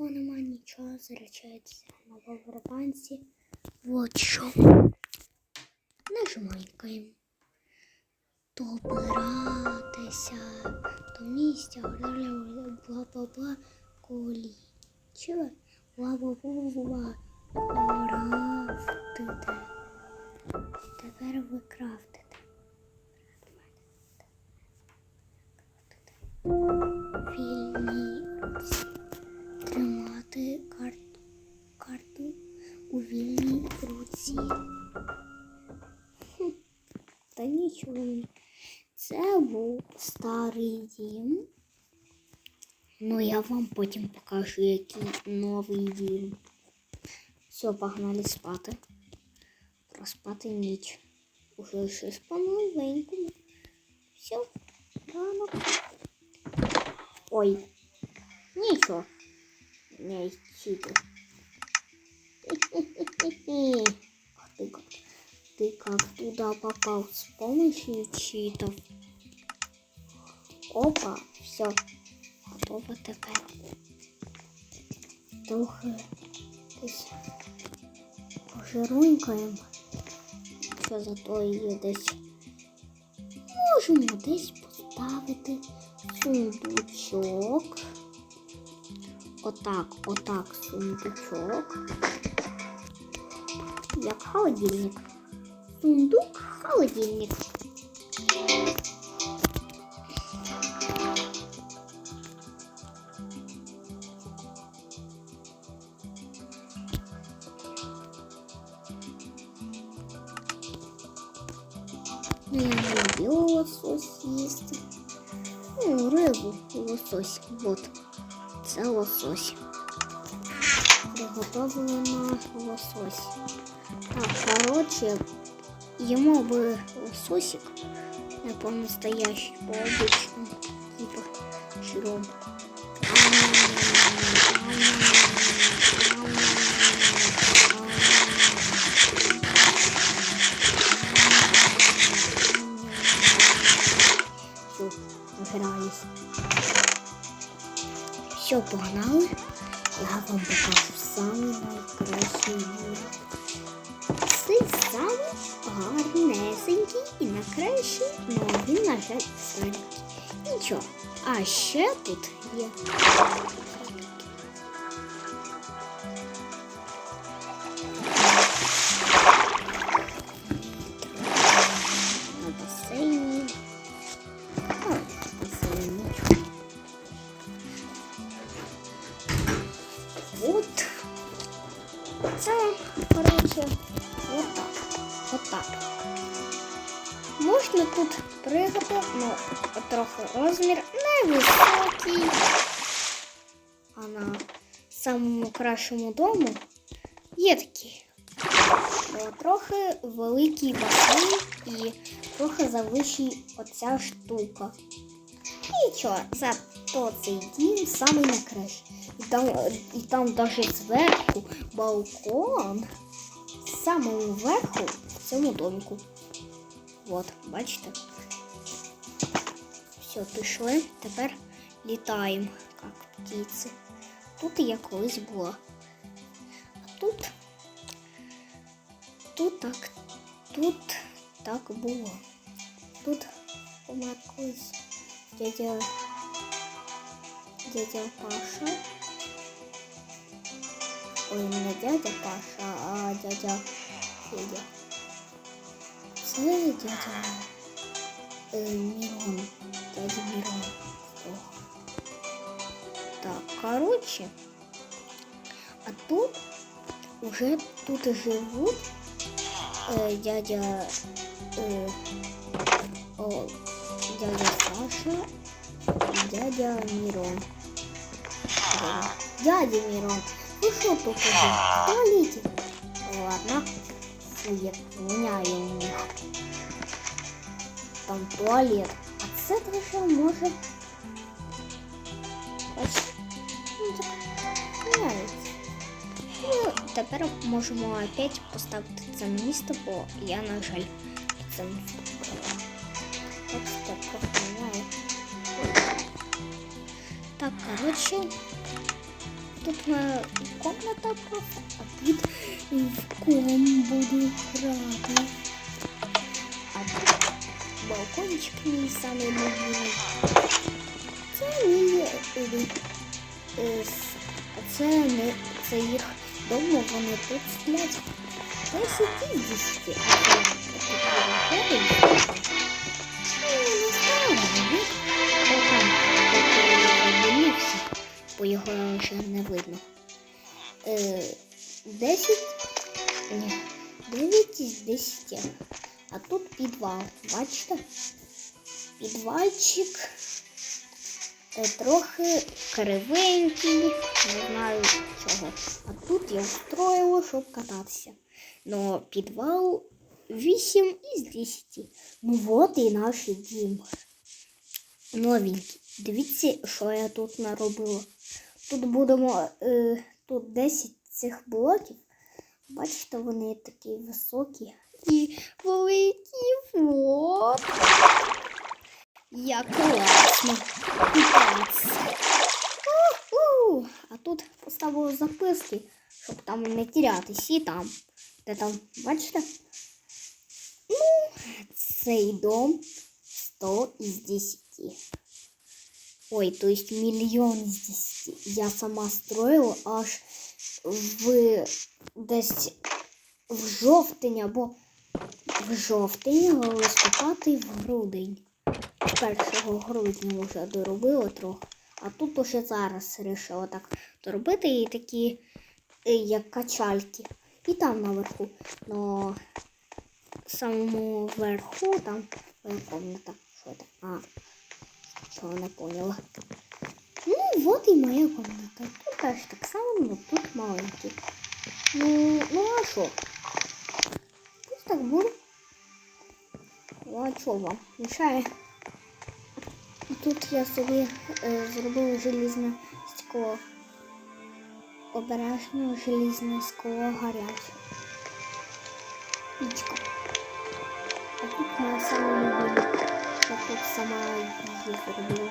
світло нема, нічого, заряджається на павербанці. Вот що. Нажимаємо. Добиратися до місця, бла-бла-бла, колі. Чого? Бла-бла-бла, крафтите. Тепер ви крафтите. Вільні. Тримати карту, карту у вільній руці. Та нічого. Це був старий дім. Ну, я вам потім покажу, який новий дім. Все, погнали спати. Проспати ніч. Уже щось по-новенькому. Все, ранок. Ой, ничего Не читы. Ах ты как. Ты как туда попал с помощью читов? Опа, все. Готово тепер. Трохи десь пожирунькаємо. Що зато є десь. Можемо десь поставити сундучок. Отак, отак сундучок. Як холодильник. Сундук, холодильник. Ну, люблю лосось їсти. Ну, рибу, лосось. Вот. Це лосось. Приготовлено лосось. Так, короче, ему бы лососик, не по-настоящему, по-обычному, типа широм. Все, награюсь. Все, погнали. Я вам покажу самий найкращий. Цей самий гарнесенький і найкращий, але він, на жаль, старенький. Нічого. А ще тут є. Це, коротше, вот так. Вот так. Можна тут пригати, ну, трохи розмір невисокий. А на самому кращому дому є такі. о, Трохи великий басейн і трохи завищий оця штука. Нічого, зато цей дім самий найкращий. І там, і там навіть зверху балкон самого верху в цьому домику. От, бачите? Все, пішли. Тепер літаємо, як птиці. Тут я колись була. А тут. Тут так. Тут так було. Тут помер колись дядя. Дядя Паша. Ой, не дядя Паша, а дядя Федя. Це дядя е, Мірон. Дядя Мірон. О. Так, короче. А тут уже тут живут э, дядя э, о, дядя Саша и дядя Мирон. Э, Дядя Мирон, ну что тут уже? В туалете. Ладно, фу, я меняю у них. Там туалет. А це вже може. Ось. Ну, так, міняється. Ну, тепер можемо опять поставити це на місце, бо я, на жаль, це не вступила. Так що просто міняю. Так, коротше, тут моя комната просто, а тут в ком буду грати. А тут балкончик мій самий любимий. Це мій е, е, це не це їх дома, вони тут сплять. 10 із 10, а це виходить. Ну, бо його вже не видно. Е, 10, ні, 9 із 10. А тут підвал, бачите? Підвальчик е, трохи кривенький, не знаю чого. А тут я встроїла, щоб кататися. Но підвал 8 із 10. Ну от і наш дім. Новенький. Дивіться, що я тут наробила. Тут будемо е, тут 10 цих блоків. Бачите, вони такі високі і великі. Вот. Як класно. А тут поставили записки, щоб там не тірятись. І там. Де там, бачите? Ну, цей дом 100 із 10. Ой, то есть із 10. Я сама строїла аж в десь в жовтень або в жовтень, листопад і в грудень. 1 грудня вже доробила трохи. А тут уже зараз вирішила так доробити і такі, е, як качальки. І там наверху. Но самому верху там моя комната. Що це? А, чого не поняла. Ну, вот і моя комната. Тут теж так само, но тут маленький. Ну, ну а що? Пусть так буде. Ну, а що вам? Мішає. І Тут я собі е, зробила желізне скло. Обережно желізне скло гаряче. Пічка. А тут моя сама любима. Я тут сама її зробила.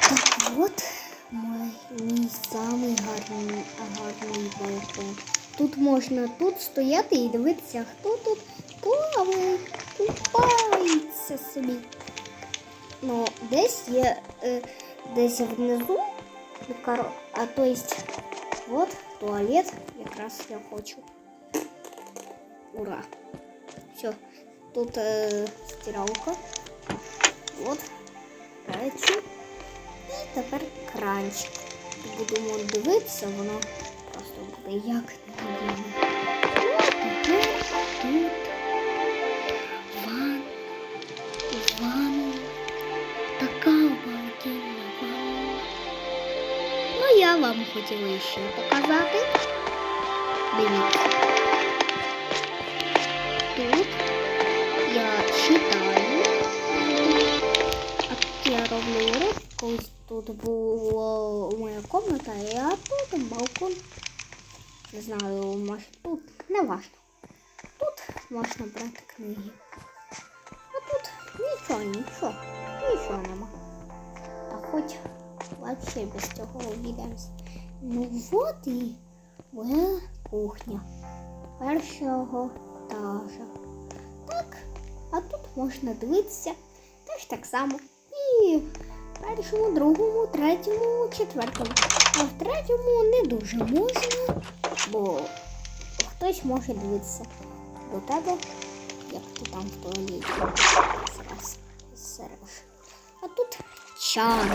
Так от мой, мій самий гарний, гарний балкон. Тут можна тут стояти і дивитися, хто тут плаває, купається собі. Ну, десь є е, десь внизу, ну, а то есть вот туалет, якраз я хочу. Ура! Все, тут е, стиралка. Вот, речі. І тепер кранчик. Будемо дивитися, воно просто буде як не Тепер ван. Така обалденна ванна. Ну, я вам хотіла ще показати. Дивіться. Тут Колись тут була моя комната, а тут балкон. Не знаю, може тут, не важно. Тут можна брати книги. А тут нічого, нічого, нічого нема. Та хоч вообще без цього обійдемось. Ну вот і моя кухня першого етажа. Так, а тут можна дивитися теж так само. Першому, другому, третьому, четвертому. А в третьому не дуже можна, бо хтось може дивитися до тебе, як ти там в туалеті. Зараз. А тут чан.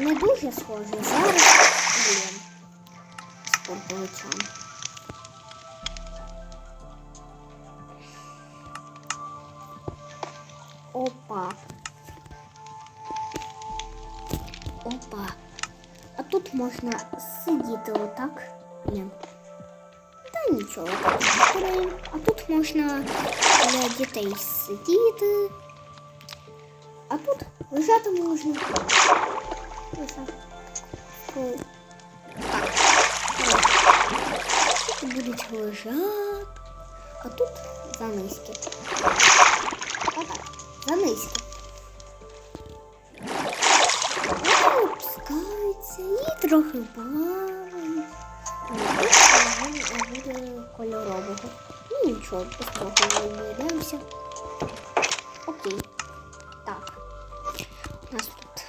Не дуже схоже. Зараз блін. Спортовий чан. Опа. можна сидіти отак. Блін. Та нічого. так відкриємо. А тут можна для дітей сидіти. А тут лежати можна. Лежати. О, Так. Тут будуть лежати. А тут занизьки. Отак. Занизьки. Опускаються трохи. А буде кольорового. Ну нічого, потроху не йдемося. Окей. Так. У нас тут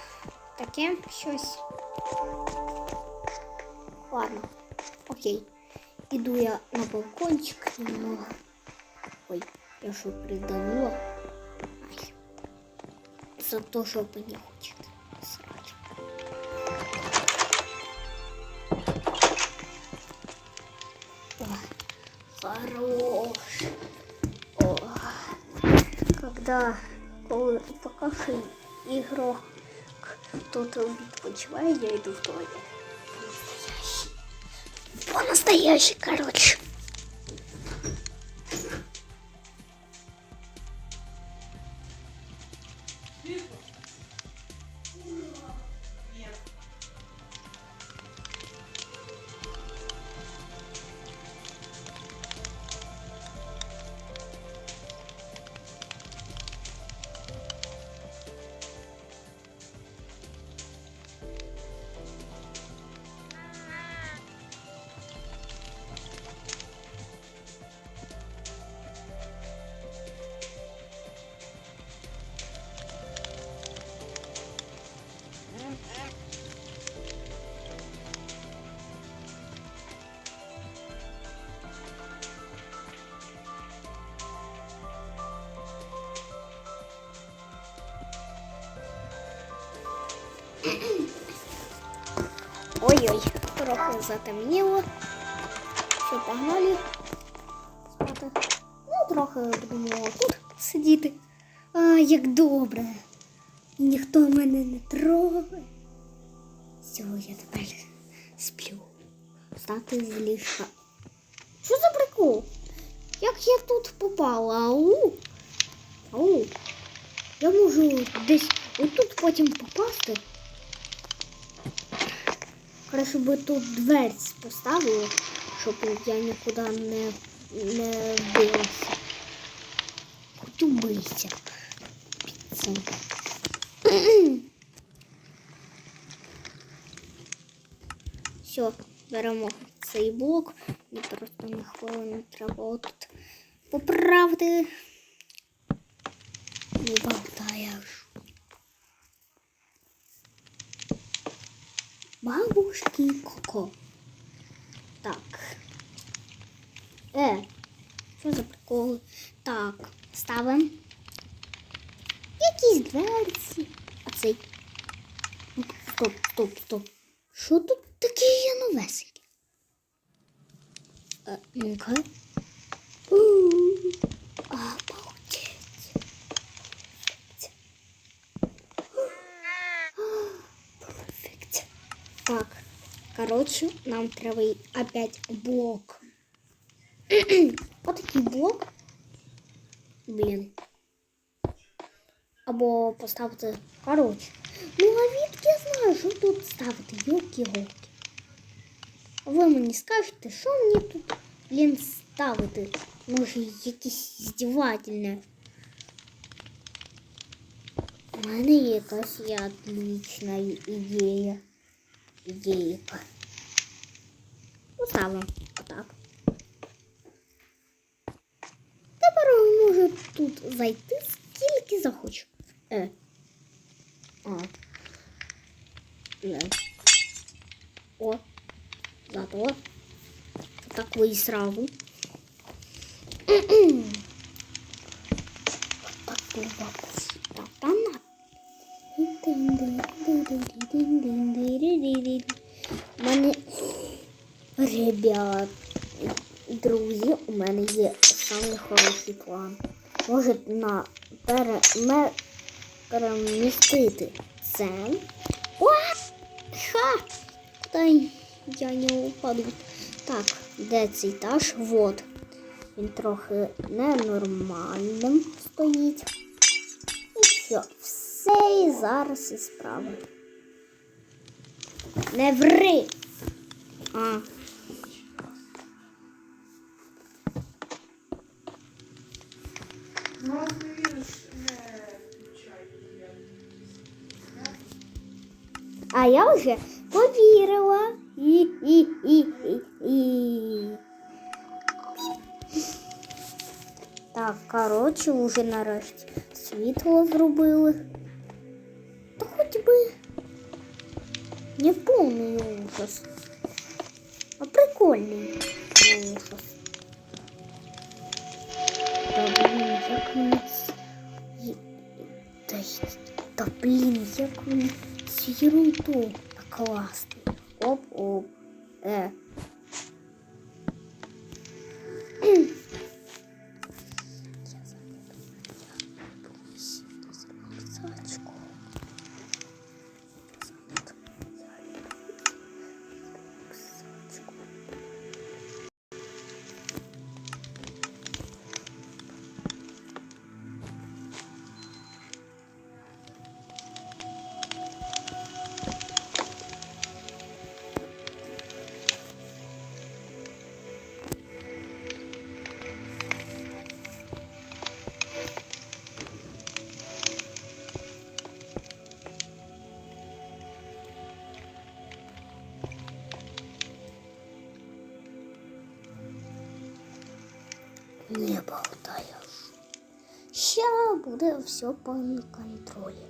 таке щось. Ладно. Окей. Іду я на балкончик немного. Ой, я що придавила? Ай. За то, що мені хочете. хорош. О, когда коли покажи ігрок тут відпочиває, я йду в туалет. По-настоящий. По-настоящий, короче. Затемніло. Все, погнали. Спати. Ну, трохи будемо тут сидіти. А, як добре. І ніхто мене не трогає. Все, я тепер сплю. Встати з ліжка. Що за прикол? Як я тут попала? Ау? Ау. Я можу десь отут потім попасти. Краще би тут дверь поставили, щоб я нікуди не, не вбилася. Хоч убийся. Все, беремо цей блок. Мені просто на хвилину треба отут поправити. Не болтаєш. Бабушки Коко. Так. Е, що за приколи? Так, ставимо. Якісь дверці. А цей. Ну, Стоп, стоп, стоп. Що тут таке є новесеньке? Е, ну-ка. Обалдеть. Perfect. Так, короче, нам треба й опять блок. Отакий блок. Блін. Або поставити. Коротше. Ну, а відки я знаю, що тут ставити, йолки-голки. А ви мені скажете, що мені тут, блін, ставити? Може, якісь здівательне. У мене є якась є отлична ідея. Ідейка. Ну, ставимо отак. Тепер можу тут зайти скільки захочу. Е. А. Не. О. Зато. Так ви і сразу. Так, бабусь. Так, там на. У мене, ребят, друзі, у мене є самий хороший план. Може на переме, перемістити це. Ха! Та я не упаду. Так, де цей етаж? Вот. Він трохи ненормальним стоїть. І все, все і зараз і справа. Не ври! А. А я вже повірила. І, і, і, і, і. Так, коротше, уже нарешті світло зробили. Не повний ужас, а прикольний ужас. Та блін, як мені ц- є- Та, й- та блін, як мені цю ерунду накласти. Оп-оп. Е. все по контроле.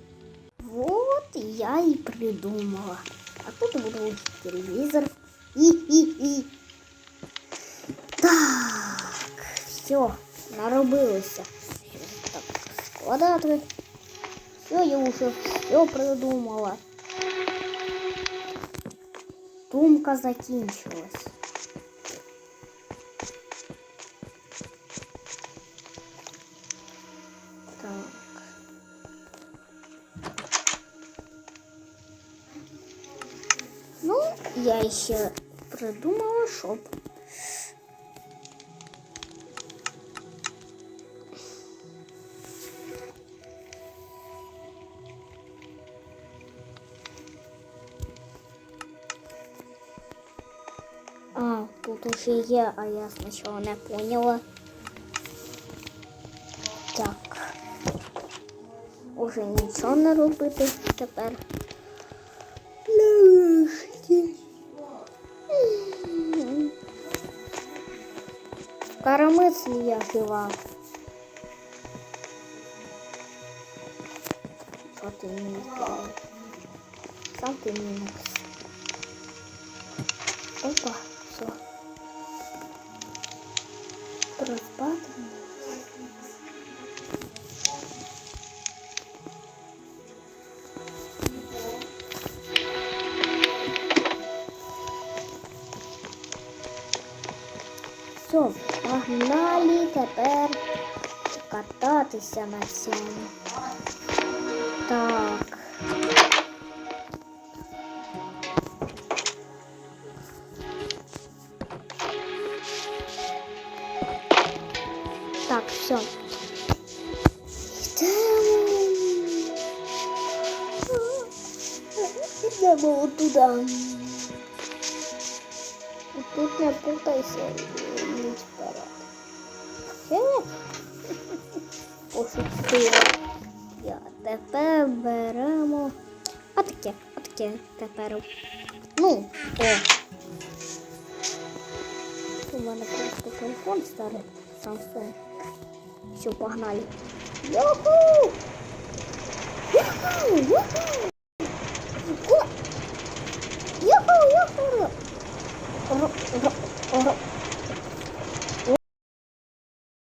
Вот я и придумала. А тут буду телевизор. И-и-и. Так, все, наробилося. Так, складати. Все, я уже все придумала. Думка закінчилась. Я ще придумала, щоб. А, тут уже є, а я спочатку не поняла. Так. Уже нічого не робити тепер. Карамиці я жива. Ти мені зробив? Сам ты минус. Опа, Все, погнали тепер кататися на цьому. Так. Так, все. Йдемо. Йдемо. Тут не путайся Пошутила. Я тепер беремо. Отаке, отаке тепер. Ну, о. У мене просто телефон старий Samsung. Все, погнали. Йоху! Йоху! Йоху!